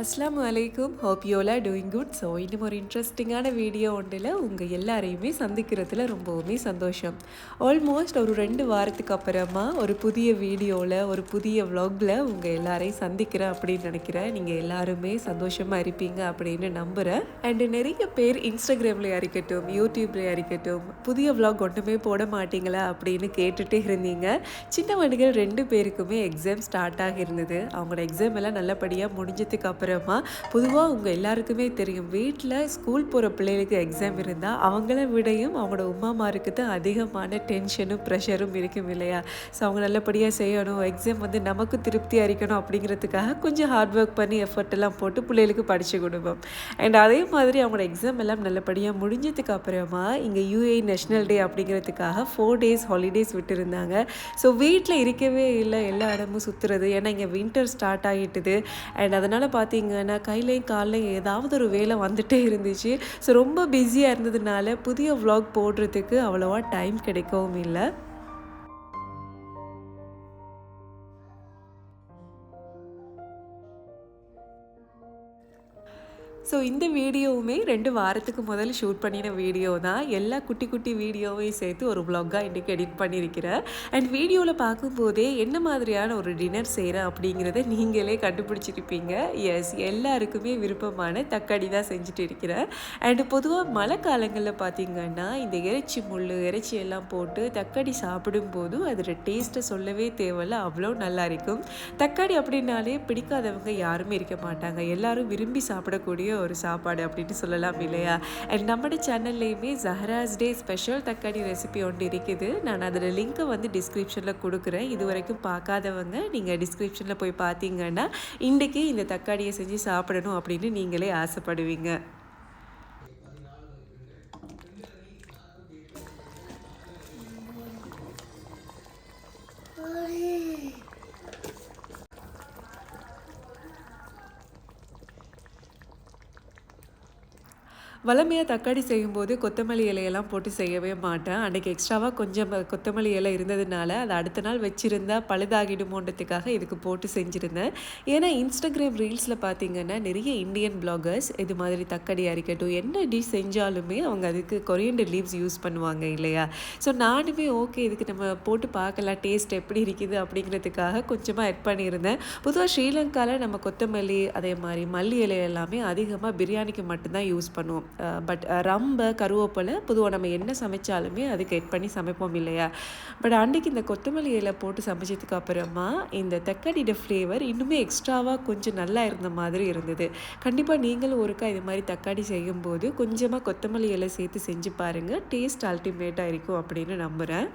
அஸ்லாம் வலைக்கும் hope you all doing good so இன்னும் ஒரு இன்ட்ரெஸ்டிங்கான வீடியோ ஒன்றில் உங்கள் எல்லாரையுமே சந்திக்கிறதுல ரொம்பவுமே சந்தோஷம். ஆல்மோஸ்ட் ஒரு ரெண்டு வாரத்துக்கு அப்புறமா ஒரு புதிய வீடியோவில் ஒரு புதிய vlogல உங்கள் எல்லாரையும் சந்திக்கிறேன் அப்படின்னு நினைக்கிறேன். நீங்கள் எல்லாருமே சந்தோஷமாக இருப்பீங்க அப்படின்னு நம்புகிறேன் அண்டு நிறைய பேர் இன்ஸ்டாகிராம்லேயா இருக்கட்டும் யூடியூப்லேயா இருக்கட்டும் புதிய vlog ஒன்றுமே போட மாட்டீங்களா அப்படின்னு கேட்டுகிட்டே இருந்தீங்க. சின்ன வண்டிகள் ரெண்டு பேருக்குமே எக்ஸாம் ஸ்டார்ட் ஆகியிருந்தது அவங்களோட எக்ஸாம் எல்லாம் நல்லபடியாக முடிஞ்சதுக்கு அப்புறம் பொதுவாக உங்கள் எல்லாருக்குமே தெரியும். வீட்டில் ஸ்கூல் போகிற பிள்ளைகளுக்கு எக்ஸாம் இருந்தால் அவங்கள விடையும் அவங்களோட உமாமாருக்கு தான் அதிகமான டென்ஷனும் ப்ரெஷரும் இருக்கும் இல்லையா? ஸோ அவங்க நல்லபடியாக செய்யணும். எக்ஸாம் வந்து நமக்கு திருப்தி அறிக்கணும் அப்படிங்கிறதுக்காக கொஞ்சம் ஹார்ட் ஒர்க் பண்ணி எஃபர்ட் எல்லாம் போட்டு பிள்ளைகளுக்கு படித்து கொடுப்போம். அண்ட் அதே மாதிரி அவங்களோட எக்ஸாம் எல்லாம் நல்லபடியாக முடிஞ்சதுக்கு அப்புறமா இங்கே யூஏ நேஷ்னல் டே அப்படிங்கிறதுக்காக ஃபோர் டேஸ் ஹாலிடேஸ் விட்டுருந்தாங்க. ஸோ வீட்டில் இருக்கவே இல்லை. எல்லா இடமும் சுற்றுறது ஏன்னா இங்கே வின்டர் ஸ்டார்ட் ஆகிட்டுது அண்ட் அதனால் பார்த்தீங்கன்னா கையிலையும் காலையும் ஏதாவது ஒரு வேலை வந்துட்டே இருந்துச்சு. ஸோ ரொம்ப பிஸியாக இருந்ததுனால புதிய வ்ளாக் போடுறதுக்கு அவ்வளோவா டைம் கிடைக்கவும் இல்லை. ஸோ இந்த வீடியோவுமே ரெண்டு வாரத்துக்கு முதல்ல ஷூட் பண்ணின வீடியோ தான். எல்லா குட்டி குட்டி வீடியோவையும் சேர்த்து ஒரு vlog-ஆ இன்றைக்கி எடிட் பண்ணியிருக்கிறேன் அண்ட் வீடியோவில் பார்க்கும்போதே என்ன மாதிரியான ஒரு டின்னர் செய்கிறேன் அப்படிங்கிறத நீங்களே கண்டுபிடிச்சிருப்பீங்க. எஸ் எல்லாருக்குமே விருப்பமான தக்காளி தான் செஞ்சுட்டு இருக்கிறேன். அண்டு பொதுவாக மழை காலங்களில் பார்த்திங்கன்னா இந்த இறைச்சி முள் இறைச்சி எல்லாம் போட்டு தக்காளி சாப்பிடும்போது அதோட டேஸ்ட்டை சொல்லவே தேவையில்ல. அவ்வளோ நல்லா இருக்கும். தக்காளி அப்படின்னாலே பிடிக்காதவங்க யாருமே இருக்க மாட்டாங்க. எல்லாரும் விரும்பி சாப்பிடக்கூடிய ஒரு சாப்பாடு அப்படின்ட்டு சொல்லலாம் இல்லையா? அண்ட் நம்மளோட சேனல்லையுமே ஜஹராஸ் டே ஸ்பெஷல் தக்காளி ரெசிபி ஒன்று இருக்குது. நான் அதில் லிங்க்கை வந்து டிஸ்கிரிப்ஷனில் கொடுக்குறேன். இது வரைக்கும் பார்க்காதவங்க நீங்கள் டிஸ்கிரிப்ஷனில் போய் பார்த்தீங்கன்னா இன்றைக்கி இந்த தக்காளியை செஞ்சு சாப்பிடணும் அப்படின்னு நீங்களே ஆசைப்படுவீங்க. வளமையாக தக்காளி செய்யும்போது கொத்தமல்லி இலையெல்லாம் போட்டு செய்யவே மாட்டேன். அன்றைக்கி எக்ஸ்ட்ராவாக கொஞ்சம் கொத்தமல்லி இலை இருந்ததுனால அதை அடுத்த நாள் வச்சுருந்தா பழுதாகிடுமோன்றதுக்காக இதுக்கு போட்டு செஞ்சுருந்தேன். ஏன்னா இன்ஸ்டாகிராம் ரீல்ஸில் பார்த்தீங்கன்னா நிறைய இந்தியன் பிளாகர்ஸ் இது மாதிரி தக்காளி அரிக்கட்டும் என்ன டிஷ் செஞ்சாலுமே அவங்க அதுக்கு கொரியண்டர் லீவ்ஸ் யூஸ் பண்ணுவாங்க இல்லையா? ஸோ நானுமே ஓகே இதுக்கு நம்ம போட்டு பார்க்கலாம் டேஸ்ட் எப்படி இருக்குது அப்படிங்கிறதுக்காக கொஞ்சமாக ஆட் பண்ணியிருந்தேன். பொதுவாக ஸ்ரீலங்காவில் நம்ம கொத்தமல்லி அதே மாதிரி மல்லி இலை எல்லாமே அதிகமாக பிரியாணிக்கு மட்டும்தான் யூஸ் பண்ணுவோம். பட் ரம்பை கருவேப்பிலை பொதுவாக நம்ம என்ன சமைச்சாலுமே அதுக்கு எட் பண்ணி சமைப்போம் இல்லையா? பட் அன்றைக்கி இந்த கொத்தமல்லி இலை போட்டு சமைச்சதுக்கு அப்புறமா இந்த தக்காளியோட ஃப்ளேவர் இன்னுமே எக்ஸ்ட்ராவாக கொஞ்சம் நல்லா இருந்த மாதிரி இருந்தது. கண்டிப்பாக நீங்களும் ஒருக்கா இது மாதிரி தக்காளி செய்யும்போது கொஞ்சமாக கொத்தமல்லி இலை சேர்த்து செஞ்சு பாருங்கள் டேஸ்ட் அல்டிமேட்டாக இருக்கும் அப்படின்னு நம்புகிறேன்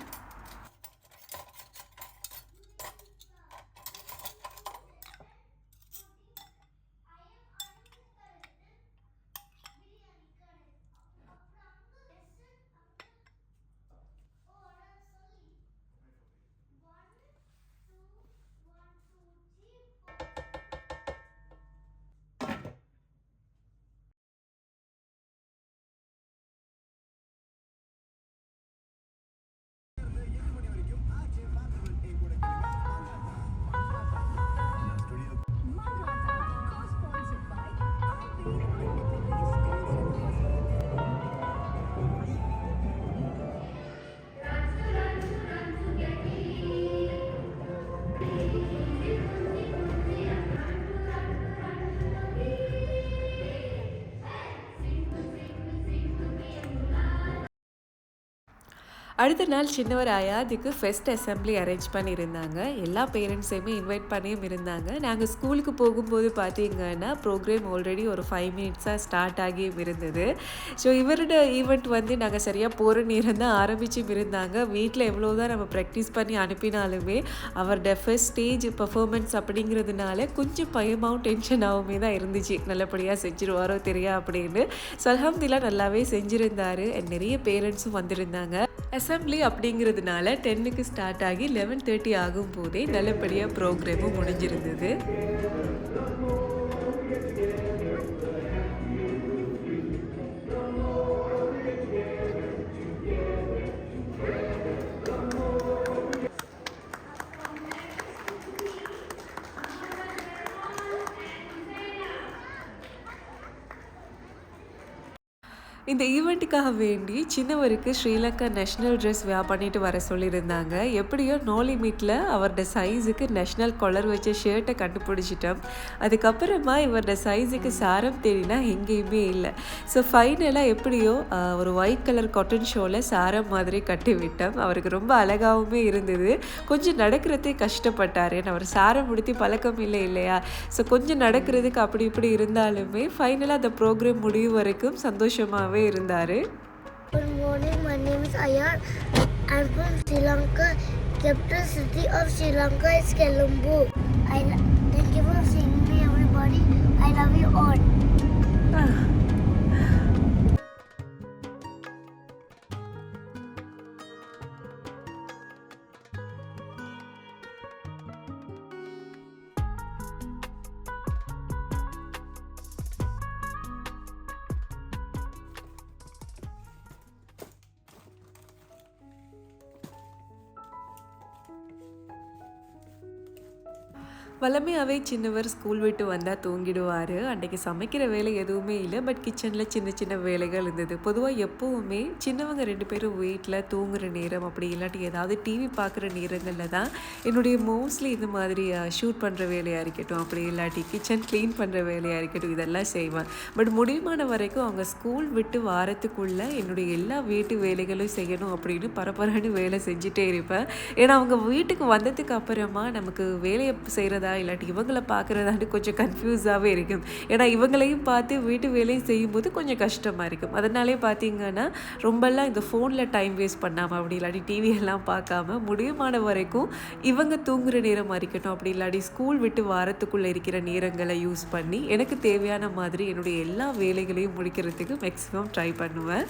அடுத்த நாள் சின்னவர் ஆயாதுக்கு ஃபெஸ்ட் அசம்பிளி அரேஞ்ச் பண்ணியிருந்தாங்க. எல்லா பேரண்ட்ஸையுமே இன்வைட் பண்ணியும் இருந்தாங்க. நாங்கள் ஸ்கூலுக்கு போகும்போது பார்த்தீங்கன்னா ப்ரோக்ராம் ஆல்ரெடி ஒரு ஃபைவ் மினிட்ஸாக ஸ்டார்ட் ஆகியும் இருந்தது. ஸோ இவரோட ஈவெண்ட் வந்து நாங்கள் சரியாக போகிற நேரம் தான் ஆரம்பிச்சும் இருந்தாங்க. வீட்டில் எவ்வளோ தான் நம்ம ப்ராக்டிஸ் பண்ணி அனுப்பினாலுமே அவரோட ஃபஸ்ட் ஸ்டேஜ் பர்ஃபார்மன்ஸ் அப்படிங்கிறதுனால கொஞ்சம் பயமாகவும் டென்ஷனாகவுமே தான் இருந்துச்சு. நல்லபடியாக செஞ்சுருவாரோ தெரியா அப்படின்னு. ஸோ நல்லாவே செஞ்சுருந்தாரு. நிறைய பேரண்ட்ஸும் வந்திருந்தாங்க. அசம்பிளி அப்படிங்கிறதுனால டென்னுக்கு ஸ்டார்ட் ஆகி லெவன் தேர்ட்டி ஆகும் போதே நல்லபடியாக ப்ரோக்ராமும் முடிஞ்சிருந்தது. இந்த ஈவெண்ட்டுக்காக வேண்டி சின்னவருக்கு ஸ்ரீலங்கா நேஷ்னல் ட்ரெஸ் வியா பண்ணிட்டு வர சொல்லியிருந்தாங்க. எப்படியோ நோ லிமிட்டில் அவரோட சைஸுக்கு நேஷ்னல் கொலர் வச்ச ஷர்ட்டை கண்டுபிடிச்சிட்டோம். அதுக்கப்புறமா இவரோட சைஸுக்கு சாரம் தேடினா எங்கேயுமே இல்லை. ஸோ ஃபைனலாக எப்படியோ ஒரு ஒயிட் கலர் காட்டன் ஷோவில் சாரம் மாதிரி கட்டி விட்டோம். அவருக்கு ரொம்ப அழகாகவுமே இருந்தது. கொஞ்சம் நடக்கிறதே கஷ்டப்பட்டார். அவர் சாரம் முடித்து பழக்கம் இல்லை இல்லையா? ஸோ கொஞ்சம் நடக்கிறதுக்கு அப்படி இப்படி இருந்தாலுமே ஃபைனலாக அந்த ப்ரோக்ராம் முடிவு வரைக்கும் சந்தோஷமாகவே இருந்தார் Good morning, my name is Ayan. I'm from Sri Lanka. Capital city of Sri Lanka is Colombo. I thank you for seeing me, everybody. I love you all. வளமையாகவே Chinnavar school விட்டு வந்தால் தூங்கிடுவார். அன்றைக்கி சமைக்கிற வேலை எதுவுமே இல்லை. பட் கிச்சனில் சின்ன சின்ன வேலைகள் இருந்தது. பொதுவாக எப்போவுமே சின்னவங்க ரெண்டு பேரும் வீட்டில் தூங்குகிற நேரம் அப்படி இல்லாட்டி ஏதாவது டிவி பார்க்குற நேரங்களில் தான் என்னுடைய மோஸ்ட்லி இந்த மாதிரி ஷூட் பண்ணுற வேலையாக இருக்கட்டும் அப்படி இல்லாட்டி கிச்சன் க்ளீன் பண்ணுற வேலையாக இருக்கட்டும் இதெல்லாம் செய்வேன் பட் முடியுமான வரைக்கும் அவங்க ஸ்கூல் விட்டு வாரத்துக்குள்ளே என்னுடைய எல்லா வீட்டு வேலைகளும் செய்யணும் அப்படின்னு பரபரன்னு வேலை செஞ்சுட்டே இருப்பேன். ஏன்னா அவங்க வீட்டுக்கு வந்ததுக்கு அப்புறமா நமக்கு வேலையை செய்கிறதா இல்லாட்டி இவங்களை பார்க்குறதான்னு கொஞ்சம் கன்ஃபியூஸாகவே இருக்கும். ஏன்னா இவங்களையும் பார்த்து வீட்டு வேலையும் செய்யும்போது கொஞ்சம் கஷ்டமாக இருக்கும். அதனாலே பார்த்தீங்கன்னா ரொம்பலாம் இந்த ஃபோனில் டைம் வேஸ்ட் பண்ணாமல் அப்படி இல்லாட்டி டிவியெல்லாம் பார்க்காம முடியுமான வரைக்கும் இவங்க தூங்குகிற நேரமாக இருக்கட்டும். அப்படி இல்லாட்டி ஸ்கூல் விட்டு வாரத்துக்குள்ளே இருக்கிற நேரங்களை யூஸ் பண்ணி எனக்கு தேவையான மாதிரி என்னுடைய எல்லா வேலைகளையும் முடிக்கிறதுக்கு மேக்ஸிமம் ட்ரை பண்ணுவேன்.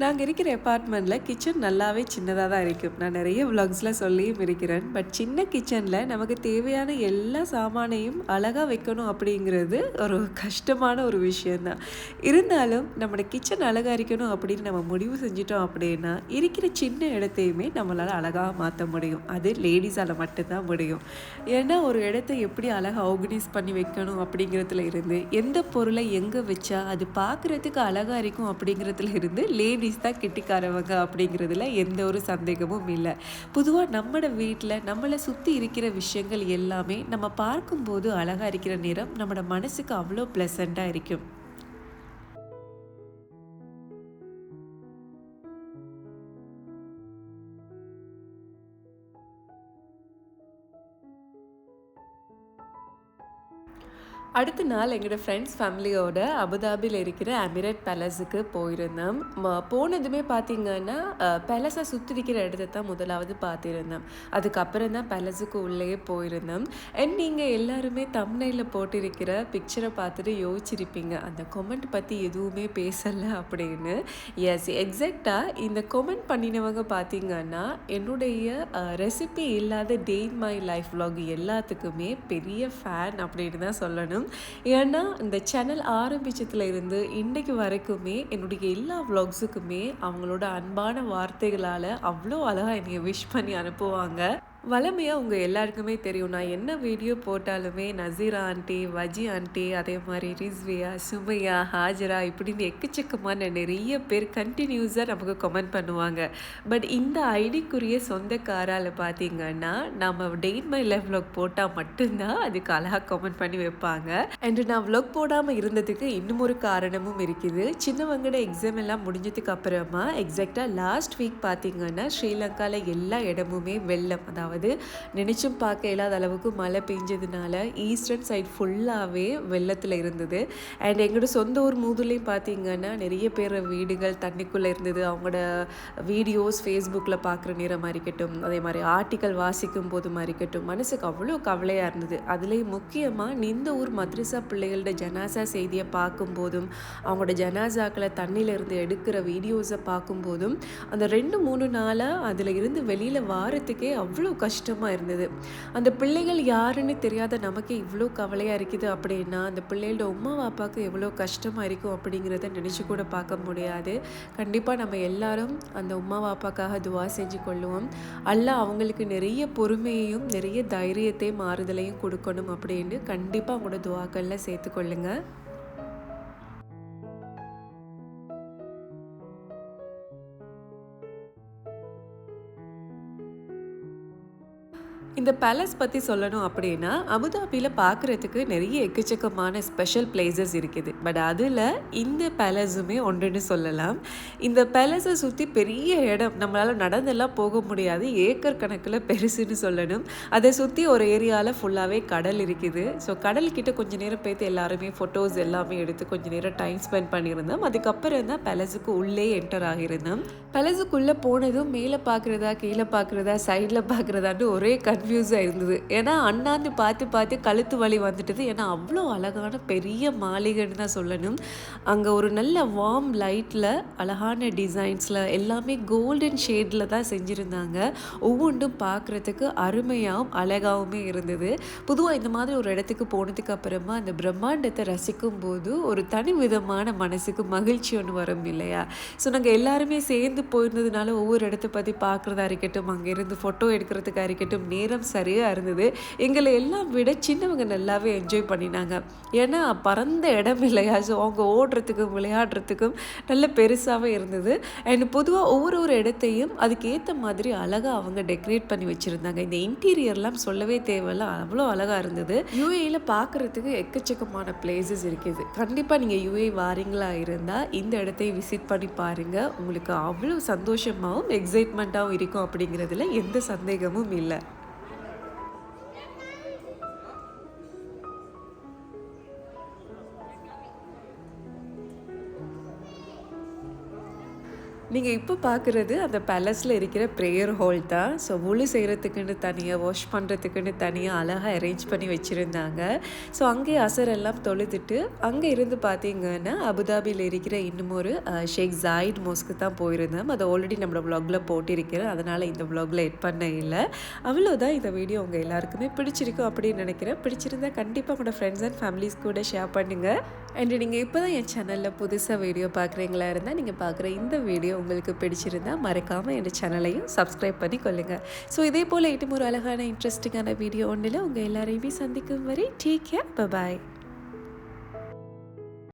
நாங்கள் இருக்கிற அப்பார்ட்மெண்ட்டில் கிச்சன் நல்லாவே சின்னதாக தான் இருக்கும் நான் நிறைய விலாக்ஸில் சொல்லியும் இருக்கிறேன். பட் சின்ன கிச்சனில் நமக்கு தேவையான எல்லா சாமானையும் அழகாக வைக்கணும் அப்படிங்கிறது ஒரு கஷ்டமான ஒரு விஷயந்தான் இருந்தாலும் நம்மளோட கிச்சன் அழகாக இருக்கணும் அப்படின்னு நம்ம முடிவு செஞ்சிட்டோம் அப்படின்னா இருக்கிற சின்ன இடத்தையுமே நம்மளால் அழகாக மாற்ற முடியும். அது லேடிஸால் மட்டும்தான் முடியும். ஏன்னா ஒரு இடத்த எப்படி அழகாக ஆர்கனைஸ் பண்ணி வைக்கணும் அப்படிங்கிறதுல இருந்து எந்த பொருளை எங்கே வச்சா அது பார்க்குறதுக்கு அழகாக இருக்கும் அப்படிங்கிறதுல இருந்து லேடிஸ் தான் கெட்டிக்காரவங்க அப்படிங்கிறதுல எந்த ஒரு சந்தேகமும் இல்லை. பொதுவாக நம்மளோட வீட்டில் நம்மளை சுற்றி இருக்கிற விஷயங்கள் எல்லாமே நம்ம பார்க்கும்போது அழகாக இருக்கிற நேரம் நம்மளோட மனசுக்கு அவ்வளோ ப்ளசண்ட்டாக இருக்கும். அடுத்த நாள் எங்களோட ஃப்ரெண்ட்ஸ் ஃபேமிலியோட அபுதாபியில் இருக்கிற அமிரட் பேலஸுக்கு போயிருந்தோம். போனதுமே பார்த்தீங்கன்னா பேலஸை சுற்றி இருக்கிற இடத்த தான் முதலாவது பார்த்துருந்தோம் அதுக்கப்புறம் தான் பேலஸுக்கு உள்ளேயே போயிருந்தோம். அண்ட் நீங்கள் எல்லாருமே தம்னையில் போட்டிருக்கிற பிக்சரை பார்த்துட்டு யோசிச்சிருப்பீங்க அந்த கொமெண்ட் பற்றி எதுவுமே பேசலை அப்படின்னு. எஸ் எக்ஸாக்டாக இந்த கொமெண்ட் பண்ணினவங்க பார்த்தீங்கன்னா என்னுடைய ரெசிபி இல்லாத day in my life vlog எல்லாத்துக்குமே பெரிய ஃபேன் அப்படின்னு தான் சொல்லணும். ஏன்னா இந்த சேனல் ஆரம்பித்ததுல இருந்து இன்றைக்கு வரைக்குமே என்னுடைய எல்லா வ்ளாக்ஸுக்குமே அவங்களோட அன்பான வார்த்தைகளால் அவ்வளோ அழகாக என்னை விஷ் பண்ணி அனுப்புவாங்க. வளமையாக உங்கள் எல்லாருக்குமே தெரியும் நான் என்ன வீடியோ போட்டாலுமே நசீரா ஆண்டி வஜி ஆண்டி அதே மாதிரி ரிஸ்வியா சுமையா ஹாஜரா இப்படின்னு எக்கச்சக்கமான நிறைய பேர் கண்டினியூஸாக நமக்கு கமெண்ட் பண்ணுவாங்க. பட் இந்த ஐடிக்குரிய சொந்தக்காரால் பார்த்தீங்கன்னா நம்ம டெயின் மை லைஃப் vlog போட்டால் மட்டும்தான் அதுக்கு அழகாக கமெண்ட் பண்ணி வைப்பாங்க. அண்ட் நான் vlog போடாமல் இருந்ததுக்கு இன்னும் ஒரு காரணமும் இருக்குது. சின்னவங்கட எக்ஸாம் எல்லாம் முடிஞ்சதுக்கு அப்புறமா எக்ஸாக்டாக லாஸ்ட் வீக் பார்த்தீங்கன்னா ஸ்ரீலங்காவில் எல்லா இடமுமே வெள்ளம். அதாவது நினைச்சும் பார்க்க இல்லாத அளவுக்கு மழை பெஞ்சதுனால ஈஸ்டர்ன் சைட் ஃபுல்லாகவே வெள்ளத்தில் இருந்தது. அண்ட் எங்களோட சொந்த ஊர் மூதுலையும் பார்த்தீங்கன்னா நிறைய பேர் வீடுகள் தண்ணிக்குள்ளே இருந்தது. அவங்களோட வீடியோஸ் ஃபேஸ்புக்கில் பார்க்குற நேரமாக இருக்கட்டும் அதே மாதிரி ஆர்டிக்கல் வாசிக்கும் போதுமா இருக்கட்டும் மனசுக்கு அவ்வளோ கவலையாக இருந்தது. அதுலேயும் முக்கியமாக இந்த ஊர் மத்ரஸா பிள்ளைகளோட ஜனாசா செய்தியை பார்க்கும்போதும் அவங்களோட ஜனாசாக்களை தண்ணியிலிருந்து எடுக்கிற வீடியோஸை பார்க்கும்போதும் அந்த ரெண்டு மூணு நாளாக அதில் இருந்து வெளியில் வாரத்துக்கே அவ்வளோ கஷ்டமாக இருந்தது. அந்த பிள்ளைகள் யாருன்னு தெரியாத நமக்கு இவ்வளோ கவலையாக இருக்குது. அப்படின்னா அந்த பிள்ளைகளோட உமா பாப்பாவுக்கு எவ்வளோ கஷ்டமாக இருக்கும் அப்படிங்கிறத நினச்சி கூட பார்க்க முடியாது. கண்டிப்பாக நம்ம எல்லாரும் அந்த உமா பாப்பாக்காக துவா செஞ்சு கொள்ளுவோம். அல்ல அவங்களுக்கு நிறைய பொறுமையையும் நிறைய தைரியத்தையும் மாறுதலையும் கொடுக்கணும் அப்படின்னு கண்டிப்பாக அவங்களோட துவாக்களில் சேர்த்துக்கொள்ளுங்கள் இந்த பேலஸ் பற்றி சொல்லணும் அப்படின்னா அபுதாபியில் பார்க்குறதுக்கு நிறைய எக்கச்சக்கமான ஸ்பெஷல் பிளேசஸ் இருக்குது. பட் அதில் இந்த பேலஸுமே ஒன்றுன்னு சொல்லலாம். இந்த பேலஸை சுற்றி பெரிய இடம் நம்மளால் நடந்தெல்லாம் போக முடியாது. ஏக்கர் கணக்கில் பெருசுன்னு சொல்லணும். அதை சுற்றி ஒரு ஏரியாவில் ஃபுல்லாகவே கடல் இருக்குது. ஸோ கடல் கிட்ட கொஞ்ச நேரம் போய்த்து எல்லாருமே ஃபோட்டோஸ் எல்லாமே எடுத்து கொஞ்ச நேரம் டைம் ஸ்பெண்ட் பண்ணியிருந்தோம். அதுக்கப்புறம் தான் பேலஸுக்கு உள்ளே என்டர் ஆகியிருந்தோம். பேலஸுக்குள்ளே போனதும் மேலே பார்க்குறதா கீழே பார்க்குறதா சைடில் பார்க்குறதான்னு ஒரே கன்ஃபியூஸாக இருந்தது. ஏன்னா அண்ணாந்து பார்த்து பார்த்து கழுத்து வலி வந்துட்டது. ஏன்னா அவ்வளோ அழகான பெரிய மாளிகைன்னு தான் சொல்லணும். அங்கே ஒரு நல்ல வார்ம் லைட்டில் அழகான டிசைன்ஸில் எல்லாமே கோல்டன் ஷேடில் தான் செஞ்சுருந்தாங்க. ஒவ்வொன்றும் பார்க்குறதுக்கு அருமையாகவும் அழகாகவுமே இருந்தது. பொதுவாக இந்த மாதிரி ஒரு இடத்துக்கு போனதுக்கு அப்புறமா அந்த பிரம்மாண்டத்தை ரசிக்கும் போது ஒரு தனி விதமான மனசுக்கு மகிழ்ச்சி ஒன்று வரும் இல்லையா? ஸோ நாங்கள் எல்லாருமே சேர்ந்து போயிருந்ததுனால ஒவ்வொரு இடத்த பற்றி பார்க்குறதா இருக்கட்டும் அங்கே இருந்து ஃபோட்டோ எடுக்கிறதுக்காக இருக்கட்டும் நேரம் சரியாக இருந்தது. எங்களை எல்லாம் விட சின்னவங்க நல்லாவே என்ஜாய் பண்ணினாங்க. ஏன்னா பறந்த இடம் இல்லையா? ஸோ அவங்க ஓடுறதுக்கும் விளையாடுறதுக்கும் நல்ல பெருசாகவே இருந்தது. அண்ட் பொதுவாக ஒவ்வொரு ஒரு இடத்தையும் அதுக்கு ஏற்ற மாதிரி அழகாக அவங்க டெக்கரேட் பண்ணி வச்சுருந்தாங்க. இந்த இன்டீரியர்லாம் சொல்லவே தேவையில்ல. அவ்வளோ அழகாக இருந்தது. யூஏயில் பார்க்குறதுக்கு எக்கச்சக்கமான பிளேசஸ் இருக்குது. கண்டிப்பாக நீங்கள் யூஏ வாரீங்களா இருந்தால் இந்த இடத்தை விசிட் பண்ணி பாருங்கள் உங்களுக்கு அவ்வளோ சந்தோஷமாகவும் எக்ஸைட்மெண்ட்டாகவும் இருக்கும் அப்படிங்கிறதுல எந்த சந்தேகமும் இல்லை. நீங்கள் இப்போ பார்க்குறது அந்த பேலஸில் இருக்கிற ப்ரேயர் ஹால் தான். ஸோ ஒளி செய்கிறதுக்குன்னு தனியாக வாஷ் பண்ணுறதுக்குன்னு தனியாக அழகாக அரேஞ்ச் பண்ணி வச்சுருந்தாங்க. ஸோ அங்கே அசரெல்லாம் தொழுதுட்டு அங்கே இருந்து பார்த்தீங்கன்னா அபுதாபியில் இருக்கிற இன்னும் ஒரு ஷேக் ஜாயிட் மோஸ்க்கு தான் போயிருந்தோம் அதை ஆல்ரெடி நம்மளோட வ்ளாகில் போட்டிருக்கிறேன் அதனால் இந்த வ்ளாகில் எட் பண்ண இல்லை. அவ்வளோதான் இந்த வீடியோ உங்கள் எல்லாருக்குமே பிடிச்சிருக்கும் அப்படின்னு நினைக்கிறேன். பிடிச்சிருந்தா கண்டிப்பாக உங்களோட ஃப்ரெண்ட்ஸ் அண்ட் ஃபேமிலிஸ் கூட ஷேர் பண்ணுங்கள் அண்ட் நீங்கள் இப்போ தான் என் சேனலில் புதுசாக வீடியோ பார்க்குறீங்களா இருந்தால் நீங்கள் பார்க்குற இந்த வீடியோ உங்களுக்கு பிடிச்சிருந்தா மறக்காமல் என் சேனலையும் சப்ஸ்கிரைப் பண்ணி கொள்ளுங்கள் ஸோ இதே போல் இன்னும் ஒரு அழகான இன்ட்ரெஸ்டிங்கான வீடியோ ஒன்றில் உங்கள் எல்லாரையுமே சந்திக்கும் வரை டேக் கேர் பாய்